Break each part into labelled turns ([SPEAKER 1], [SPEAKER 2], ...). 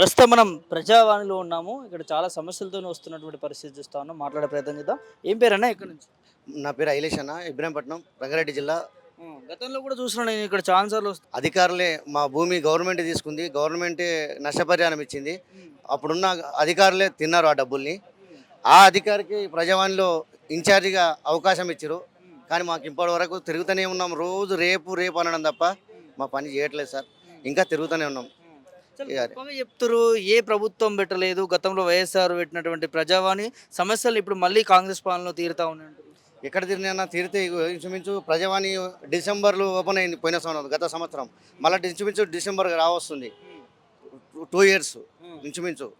[SPEAKER 1] ప్రస్తుతం మనం ప్రజావాణిలో ఉన్నాము. ఇక్కడ చాలా సమస్యలతో వస్తున్నటువంటి పరిస్థితి చూస్తా ఉన్నాం. మాట్లాడే ప్రయత్నం చేద్దాం. ఏం పేరన్నా ఇక్కడ నుంచి?
[SPEAKER 2] నా పేరు ఐలేష్ అన్న ఇబ్రాహీంపట్నం రంగారెడ్డి జిల్లా.
[SPEAKER 1] గతంలో కూడా చూస్తున్నాను నేను ఇక్కడ చాలా సార్లు వస్తా
[SPEAKER 2] అధికారులే మా భూమి గవర్నమెంట్ తీసుకుంది. గవర్నమెంటే నష్టపరిహారం ఇచ్చింది. అప్పుడున్న అధికారులే తిన్నారు ఆ డబ్బుల్ని. ఆ అధికారికి ప్రజావాణిలో ఇన్ఛార్జిగా అవకాశం ఇచ్చారు కానీ మాకు ఇప్పటి వరకు తిరుగుతూనే ఉన్నాం. రోజు రేపు రేపు అనడం తప్ప మా పని చేయట్లేదు సార్. ఇంకా తిరుగుతూనే ఉన్నాం.
[SPEAKER 1] చెప్తారు ఏ ప్రభుత్వం పెట్టలేదు గతంలో వైఎస్ఆర్ పెట్టినటువంటి ప్రజావాణి సమస్యలు ఇప్పుడు మళ్ళీ కాంగ్రెస్ పాలనలో తీరుతా ఉన్నాయి
[SPEAKER 2] ఎక్కడ తిరిగినా తీరితే ఇంచుమించు ప్రజావాణి డిసెంబర్లో ఓపెన్ అయింది పోయిన సంవత్సరం గత సంవత్సరం. మళ్ళీ ఇంచుమించు డిసెంబర్ రావస్తుంది. టూ ఇయర్స్ ఇంచుమించు.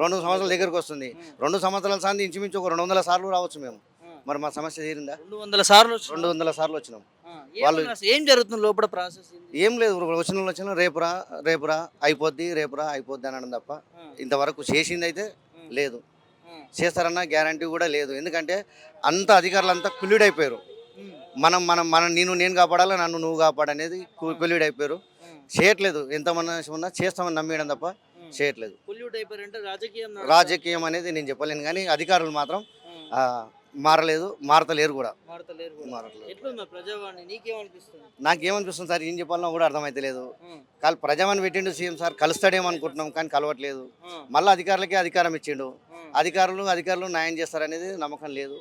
[SPEAKER 2] రెండు సంవత్సరాల. దగ్గరకు వస్తుంది. రెండు సంవత్సరాల సార్లు ఇంచుమించు ఒక రెండు వందల సార్లు రావచ్చు మేము. మరి మా సమస్య తీరిందా?
[SPEAKER 1] రెండు వందల సార్లు.
[SPEAKER 2] రెండు వందల సార్లు వచ్చినాం.
[SPEAKER 1] ఆ,
[SPEAKER 2] వాళ్ళు-
[SPEAKER 1] అసలు ఏం జరుగుతుంది లోపల ప్రాసెస్
[SPEAKER 2] ఏం లేదు వచ్చిన వాళ్ళు వచ్చిన రేపురా రేపురా అయిపోద్ది రేపురా అయిపోద్ది అనడం తప్ప ఇంతవరకు చేసింది అయితే లేదు. చేస్తారన్న గ్యారంటీ కూడా లేదు. ఎందుకంటే అంత అధికారులు అంతా కుల్లుడు అయిపోయారు మనం మనం మనం నేను నేను కాపాడాలి నన్ను నువ్వు కాపాడనేది కుల్లుడు అయిపోయారు. చేయట్లేదు. ఎంతమంది ఉన్నా చేస్తామని నమ్మేయడం తప్ప చేయట్లేదు.
[SPEAKER 1] పొల్యూట్ అయిపోయారంటే రాజకీయం
[SPEAKER 2] రాజకీయం అనేది నేను చెప్పలేను కానీ అధికారులు మాత్రం ఆ, మారలేదు మారతలేరు కూడా.
[SPEAKER 1] మారతలేరు కూడా.
[SPEAKER 2] మారట్లేదు.
[SPEAKER 1] ఎట్లుంది మరి ప్రజావాణి? నీకేమనిపిస్తుంది?
[SPEAKER 2] నాకేమనిపిస్తుంది సార్? ఏం చెప్పాలన్నా కూడా అర్థమైతే లేదు కాల్ ప్రజామని పెట్టిండు సీఎం సార్ కలుస్తాడేమో అనుకుంటున్నాం కానీ కలవట్లేదు. మళ్ళీ అధికారులకే అధికారం ఇచ్చిండు. అధికారులు అధికారులు న్యాయం చేస్తారనేది నమ్మకం లేదు.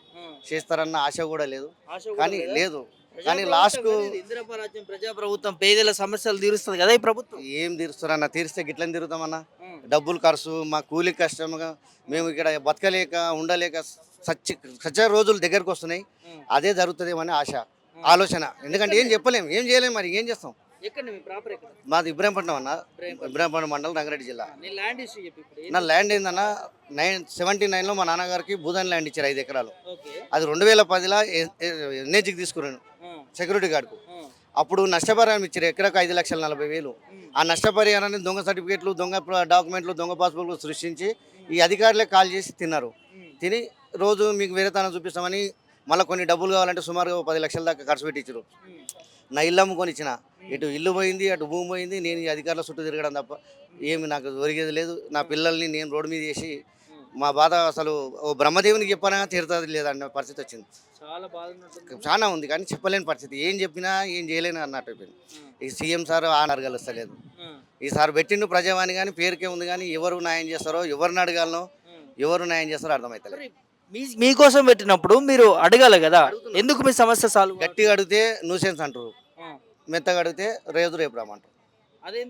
[SPEAKER 2] చేస్తారన్న ఆశ కూడా లేదు.
[SPEAKER 1] ఆశ కూడా
[SPEAKER 2] కానీ
[SPEAKER 1] లేదా?
[SPEAKER 2] లేదు. కానీ
[SPEAKER 1] ప్రజాప్రభుత్వం
[SPEAKER 2] లాస్ట్ కు-
[SPEAKER 1] కదా ఇది, ఇందిరమ్మ రాజ్యం ప్రజాప్రభుత్వం పేదల సమస్యలు తీరుస్తుంది కదా ఈ ప్రభుత్వం?
[SPEAKER 2] ఏం తీరుస్తారన్న? తీరిస్తే గిట్లని తిరుగుతామన్నా డబ్బులు ఖర్చు మా కూలి కష్టంగా మేము ఇక్కడ బతకలేక ఉండలేక సచ్చి సచ్చే రోజులు దగ్గరకు వస్తున్నాయి. అదే జరుగుతుందేమని ఆశ ఆలోచన. ఎందుకంటే ఏం చెప్పలేం. ఏం చేయలేం మరి ఏం చేస్తాం? మాది ఇబ్రాహీంపట్నం అన్న.
[SPEAKER 1] ఇబ్రాహీంపట్నం.
[SPEAKER 2] మండలం రంగారెడ్డి జిల్లా.
[SPEAKER 1] నీ ల్యాండ్
[SPEAKER 2] ఏందన్న నైన్ సెవెంటీ నైన్లో మా నాన్నగారికి భూదాన్ ల్యాండ్ ఇచ్చారు ఐదు ఎకరాలు. అది రెండు వేల పదిలో ఎన్హెచ్కి తీసుకున్నాను సెక్యూరిటీ గార్డ్కు అప్పుడు నష్టపరిహారం ఇచ్చారు ఎకరకు ఐదు లక్షల నలభై వేలు. ఆ నష్టపరిహారాన్ని దొంగ సర్టిఫికేట్లు దొంగ డాక్యుమెంట్లు దొంగ పాస్బుక్లు సృష్టించి ఈ అధికారులే కాల్ చేసి తిన్నారు. తిని రోజు మీకు వేరేతనం చూపిస్తామని మళ్ళీ కొన్ని డబ్బులు కావాలంటే సుమారుగా పది లక్షల దాకా ఖర్చు పెట్టించారు నా ఇల్లు అమ్ముకొని ఇచ్చిన. ఇటు ఇల్లు పోయింది అటు భూమి పోయింది నేను ఈ అధికారుల చుట్టూ తిరగడం తప్ప ఏమి నాకు ఒరిగేది లేదు. నా పిల్లల్ని నేను రోడ్డు మీద చేసి. మా బాధ అసలు ఓ బ్రహ్మదేవునికి చెప్పనా తీరుతుంది లేదన్న పరిస్థితి వచ్చింది.
[SPEAKER 1] చాలా.
[SPEAKER 2] చాలా ఉంది కానీ చెప్పలేని పరిస్థితి. ఏం చెప్పినా ఏం చేయలేను అన్నట్టు అయిపోయింది. ఈ సీఎం సార్ ఆనర్ కలుస్తలేదు ఈసారి పెట్టిండు ప్రజావాణి కానీ పేరుకే ఉంది కానీ ఎవరు న్యాయం చేస్తారో ఎవరిని అడగాలనో. ఎవరు న్యాయం చేస్తారో అర్థమవుతలేదు
[SPEAKER 1] మీ మీకోసం పెట్టినప్పుడు మీరు అడగాలి కదా ఎందుకు మీ సమస్య సాల్వ్?
[SPEAKER 2] గట్టిగా అడిగితే న్యూసెన్స్ అంటారు. మెత్తగా అడిగితే రేపు రేపు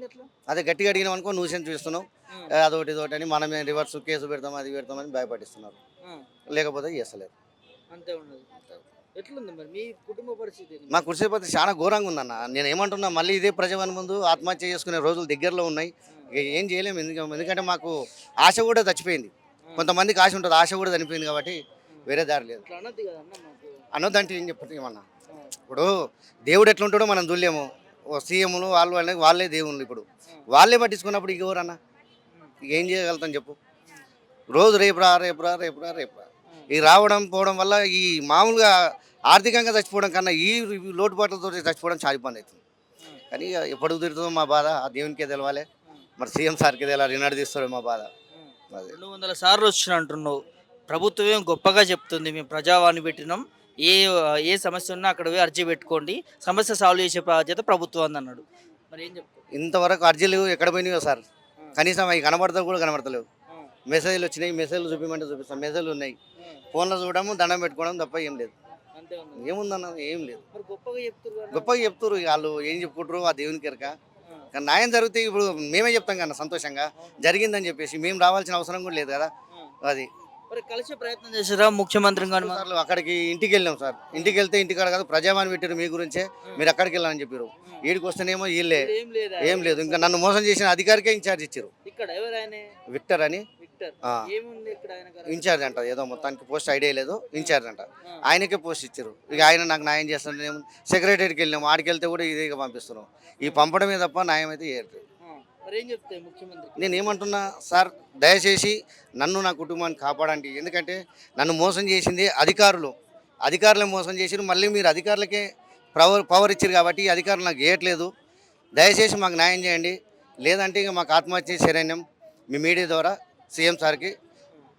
[SPEAKER 1] ఎట్లా
[SPEAKER 2] అదే గట్టిగా అడిగినాం అనుకో న్యూసెన్స్ చూస్తున్నాం. అదొకటి ఇదొకటి అని మనమే రివర్స్ కేసు పెడతాం అది పెడతామని భయపడిస్తున్నారు. లేకపోతే
[SPEAKER 1] అంతే ఉండదు. మరి? మీ కుటుంబ పరిస్థితి
[SPEAKER 2] చాలా ఘోరంగా ఉందన్న. నేను ఏమంటున్నా మళ్ళీ ఇదే ప్రజావాణి ముందు ఆత్మహత్య చేసుకునే రోజులు దగ్గరలో ఉన్నాయి. ఏం చేయలేము ఎందుకంటే ఎందుకంటే మాకు ఆశ కూడా చచ్చిపోయింది. కొంతమందికి ఆశ ఉంటుంది ఆశ కూడా చనిపోయింది కాబట్టి వేరే దారి లేదు.
[SPEAKER 1] అట్లా అనద్దు కదా అన్న మాకు.
[SPEAKER 2] అనొద్దంటే ఏం చెప్తుంది ఏమన్నా? ఇప్పుడు దేవుడు ఎట్లుంటాడో మనం చూడలేము. ఓ సీఎంలు వాళ్ళు వాళ్ళే వాళ్ళే దేవుళ్ళు ఇప్పుడు. వాళ్ళే పట్టించుకున్నప్పుడు ఇక ఎవరన్నా? ఏం చేయగలుగుతాం చెప్పు. రోజు రేపు రా రేపు రా రేపు రా రేపు రా ఈ రావడం పోవడం వల్ల ఈ మామూలుగా ఆర్థికంగా చచ్చిపోవడం కన్నా ఈ లోటుపాట్లతో చచ్చిపోవడం చాలా ఇబ్బంది అవుతుంది కానీ ఎప్పుడు తిరుగుతుందో మా బాధ. ఆ దేవునికే తెలవాలి. మరి సీఎం సార్కి తెలాలి ఈనాడు తీస్తాడు మా బాధ.
[SPEAKER 1] రెండు వందల సార్లు వచ్చిన అంటున్నావు ప్రభుత్వం గొప్పగా చెప్తుంది మేము ప్రజావాణి పెట్టినాం. ఏ ఏ సమస్య ఉన్నా అక్కడ పోయి అర్జీ పెట్టుకోండి. సమస్య సాల్వ్ చేసే బాధ్యత ప్రభుత్వం అని అన్నాడు మరి ఏం చెప్తావు?
[SPEAKER 2] ఇంతవరకు అర్జీలు ఎక్కడ పోయినాయో సార్. కనీసం అవి కనబడతా కూడా కనబడతలేవు. మెసేజ్లు వచ్చినాయి మెసేజ్లు చూపించమంటే చూపిస్తాం. మెసేజ్లు ఉన్నాయి. ఫోన్లో చూడడం దండం పెట్టుకోవడం తప్ప ఏం లేదు. ఏముందన్న ఏం లేదు.
[SPEAKER 1] గొప్పగా చెప్తున్నారు
[SPEAKER 2] గొప్పగా చెప్తారు ఇక వాళ్ళు ఏం చెప్పుకుంటారు ఆ దేవునికి ఎరక
[SPEAKER 1] ఆ,
[SPEAKER 2] కానీ న్యాయం జరిగితే ఇప్పుడు మేమే చెప్తాం కన్నా సంతోషంగా. జరిగిందని చెప్పేసి మేము రావాల్సిన అవసరం కూడా లేదు కదా. అది.
[SPEAKER 1] మరి కలిసే ప్రయత్నం చేసారా ముఖ్యమంత్రి
[SPEAKER 2] సార్లు అక్కడికి ఇంటికి వెళ్ళాం సార్. ఇంటికి వెళ్తే ఇంటికాడ కాదు ప్రజావాణి పెట్టారు మీ గురించే. మీరు అక్కడికి వెళ్ళాలని చెప్పారు. వీడికి వస్తేనేమో వీళ్ళే.
[SPEAKER 1] ఏం లేదా
[SPEAKER 2] ఏం లేదు. ఇంకా నన్ను మోసం చేసిన అధికారికే ఇన్ఛార్జ్ ఇచ్చారు.
[SPEAKER 1] ఇక్కడ ఎవరైనా
[SPEAKER 2] విక్టర్ అని.
[SPEAKER 1] ఏముంది ఇక్కడ ఆయన?
[SPEAKER 2] ఇన్ఛార్జ్ అంట ఏదో మొత్తానికి పోస్ట్ ఐడియా లేదు ఇన్ఛార్జ్ అంట. ఆయనకే పోస్ట్ ఇచ్చారు. ఇక ఆయన నాకు న్యాయం చేస్తాను సెక్రటరీకి వెళ్ళినాం ఆడికి వెళ్తే కూడా ఇదే పంపిస్తున్నాం. ఈ పంపడమే తప్ప న్యాయం అయితే చేయట్లేదు. నేను ఏమంటున్నా సార్ దయచేసి నన్ను నా కుటుంబాన్ని కాపాడండి. ఎందుకంటే నన్ను మోసం చేసింది అధికారులు. అధికారులే మోసం చేసిరు మళ్ళీ మీరు అధికారులకే పవర్ పవర్ ఇచ్చారు కాబట్టి ఈ అధికారులు నాకు చేయట్లేదు. దయచేసి మాకు న్యాయం చేయండి. లేదంటే ఇక మాకు ఆత్మహత్య శరణ్యం మీ మీడియా ద్వారా సీఎం సార్కి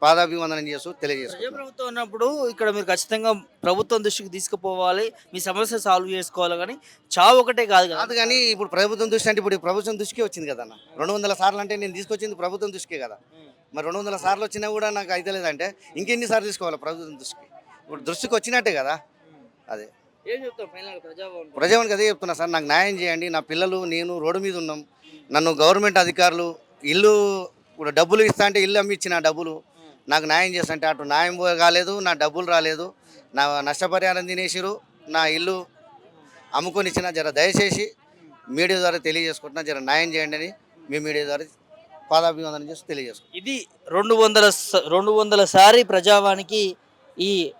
[SPEAKER 2] పాదాభివందనం చేస్తూ తెలియజేస్తున్నాం
[SPEAKER 1] ప్రజాప్రభుత్వం ఉన్నప్పుడు ఇక్కడ మీరు ఖచ్చితంగా ప్రభుత్వం దృష్టికి తీసుకుపోవాలి మీ సమస్య సాల్వ్ చేసుకోవాలి కానీ చావు ఒకటే కాదు కదా.
[SPEAKER 2] కానీ ఇప్పుడు ప్రభుత్వం దృష్టి అంటే ఇప్పుడు ప్రభుత్వం దృష్టికే వచ్చింది కదా అన్న. రెండు వందల సార్లు అంటే నేను తీసుకొచ్చింది ప్రభుత్వం దృష్టికే కదా. మరి రెండు వందల సార్లు వచ్చినా కూడా నాకు అయితే లేదంటే ఇంకెన్ని సార్లు తీసుకోవాలి ప్రభుత్వం దృష్టికి? ఇప్పుడు దృష్టికి వచ్చినట్టే కదా. అదే. ప్రజావానికి అదే చెప్తున్నా సార్ నాకు న్యాయం చేయండి. నా పిల్లలు నేను రోడ్డు మీద ఉన్నాం. నన్ను గవర్నమెంట్ అధికారులు ఇల్లు ఇప్పుడు డబ్బులు ఇస్తా అంటే ఇల్లు అమ్మిచ్చిన డబ్బులు. నాకు న్యాయం చేస్తా అంటే అటు న్యాయం కాలేదు నా డబ్బులు రాలేదు. నా నష్టపరిహారం తినేసిరు నా ఇల్లు అమ్ముకొని ఇచ్చిన జర దయచేసి మీడియా ద్వారా తెలియజేసుకుంటున్నా జర న్యాయం చేయండి అని మీ మీడియా ద్వారా పాదాభివందనం చేసి తెలియజేసుకుంటున్నాను
[SPEAKER 1] ఇది రెండు వందల స- రెండు వందల సారి ప్రజావానికి ఈ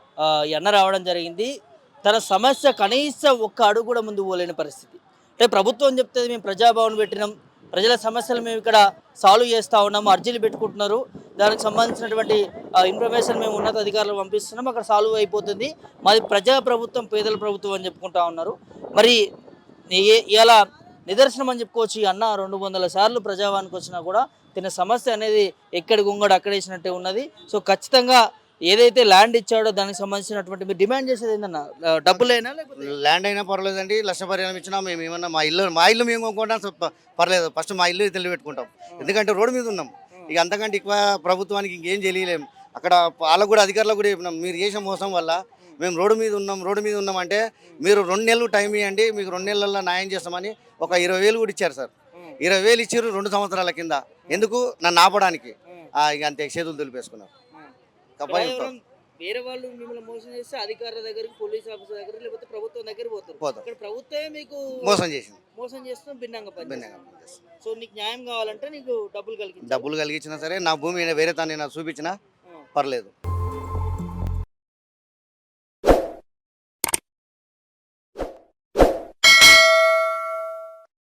[SPEAKER 1] ఎన్న రావడం జరిగింది. తన సమస్య కనీసం ఒక్క అడుగు కూడా ముందు పోలేని పరిస్థితి. అంటే ప్రభుత్వం చెప్తే మేము ప్రజాభవన్ పెట్టినాం. ప్రజల సమస్యలు మేము ఇక్కడ సాల్వ్ చేస్తూ ఉన్నాము అర్జీలు పెట్టుకుంటున్నారు. దానికి సంబంధించినటువంటి ఇన్ఫర్మేషన్ మేము ఉన్నత అధికారులు పంపిస్తున్నాం అక్కడ సాల్వ్ అయిపోతుంది. మాది ప్రజా ప్రభుత్వం పేదల ప్రభుత్వం అని చెప్పుకుంటా ఉన్నారు. మరి ఏ- ఇలా నిదర్శనం అని చెప్పుకోవచ్చు అన్న రెండు వందల సార్లు ప్రజావానికి వచ్చినా కూడా తిన సమస్య అనేది ఎక్కడి గుంగడు అక్కడేసినట్టే ఉన్నది. సో ఖచ్చితంగా ఏదైతే ల్యాండ్ ఇచ్చాడో దానికి సంబంధించినటువంటి మీరు డిమాండ్ చేసేది ఏంటన్నా డబ్బులైనా లేకపోతే?
[SPEAKER 2] ల్యాండ్ అయినా పర్లేదండి లక్ష పరిహారం ఇచ్చినా మేము ఏమన్నా మా ఇల్లు మా ఇల్లు మేము కొనుక్కుంటాం సో పర్లేదు. ఫస్ట్ మా ఇల్లు తెలివి పెట్టుకుంటాం. ఎందుకంటే రోడ్డు మీద ఉన్నాం. ఇక అంతకంటే ఎక్కువ ప్రభుత్వానికి ఇంకేం తెలియలేము అక్కడ వాళ్ళకు కూడా అధికారులకు కూడా చెప్పినాం. మీరు చేసిన మోసం వల్ల మేము రోడ్డు మీద ఉన్నాం రోడ్డు మీద ఉన్నాం అంటే మీరు రెండు నెలలు టైం ఇవ్వండి మీకు రెండు నెలల్లో న్యాయం చేస్తామని ఒక ఇరవై వేలు కూడా ఇచ్చారు సార్. ఇరవై వేలు ఇచ్చారు రెండు సంవత్సరాల కింద. ఎందుకు? నన్ను ఆపడానికి. ఇక అంతే చేతులు దులిపేసుకున్నారు.
[SPEAKER 1] వేరే వాళ్ళు మిమ్మల్ని మోసం చేస్తే అధికారుల దగ్గరికి పోలీస్ ఆఫీసర్ దగ్గర లేకపోతే ప్రభుత్వం దగ్గరికి పోతారు.
[SPEAKER 2] పోతాం
[SPEAKER 1] ఇక్కడ ప్రభుత్వమే మీకు
[SPEAKER 2] మోసం చేసింది.
[SPEAKER 1] మోసం చేస్తూ భిన్నంగా
[SPEAKER 2] భిన్నంగా.
[SPEAKER 1] సో నీకు న్యాయం కావాలంటే నీకు డబ్బులు కలిగి
[SPEAKER 2] డబ్బులు కలిగించినా సరే నా భూమి వేరే తాను చూపించినా పర్లేదు.